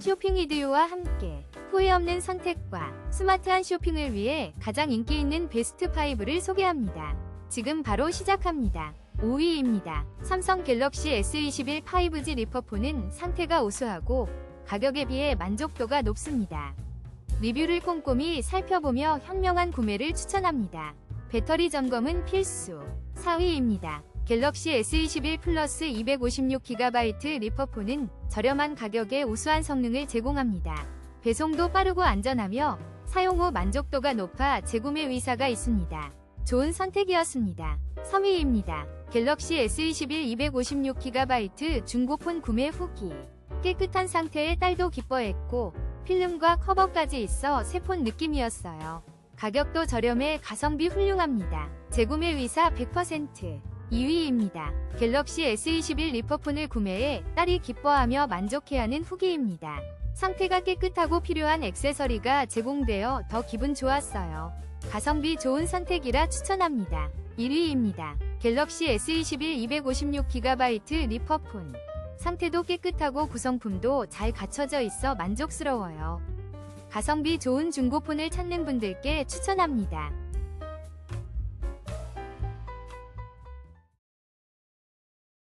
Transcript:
쇼핑 이디오와 함께 후회 없는 선택과 스마트한 쇼핑을 위해 가장 인기 있는 베스트 5를 소개합니다. 지금 바로 시작합니다. 5위입니다. 삼성 갤럭시 S21 5G 리퍼폰은 상태가 우수하고 가격에 비해 만족도가 높습니다. 리뷰를 꼼꼼히 살펴보며 현명한 구매를 추천합니다. 배터리 점검은 필수. 4위입니다. 갤럭시 S21 플러스 256GB 리퍼폰은 저렴한 가격에 우수한 성능을 제공합니다. 배송도 빠르고 안전하며 사용 후 만족도가 높아 재구매 의사가 있습니다. 좋은 선택이었습니다. 3위입니다. 갤럭시 S21 256GB 중고폰 구매 후기. 깨끗한 상태의 딸도 기뻐했고 필름과 커버까지 있어 새 폰 느낌이었어요. 가격도 저렴해 가성비 훌륭합니다. 재구매 의사 100% 2위입니다. 갤럭시 S21 리퍼폰을 구매해 딸이 기뻐하며 만족해하는 후기입니다. 상태가 깨끗하고 필요한 액세서리가 제공되어 더 기분 좋았어요. 가성비 좋은 선택이라 추천합니다. 1위입니다. 갤럭시 S21 256GB 리퍼폰. 상태도 깨끗하고 구성품도 잘 갖춰져 있어 만족스러워요. 가성비 좋은 중고폰을 찾는 분들께 추천합니다.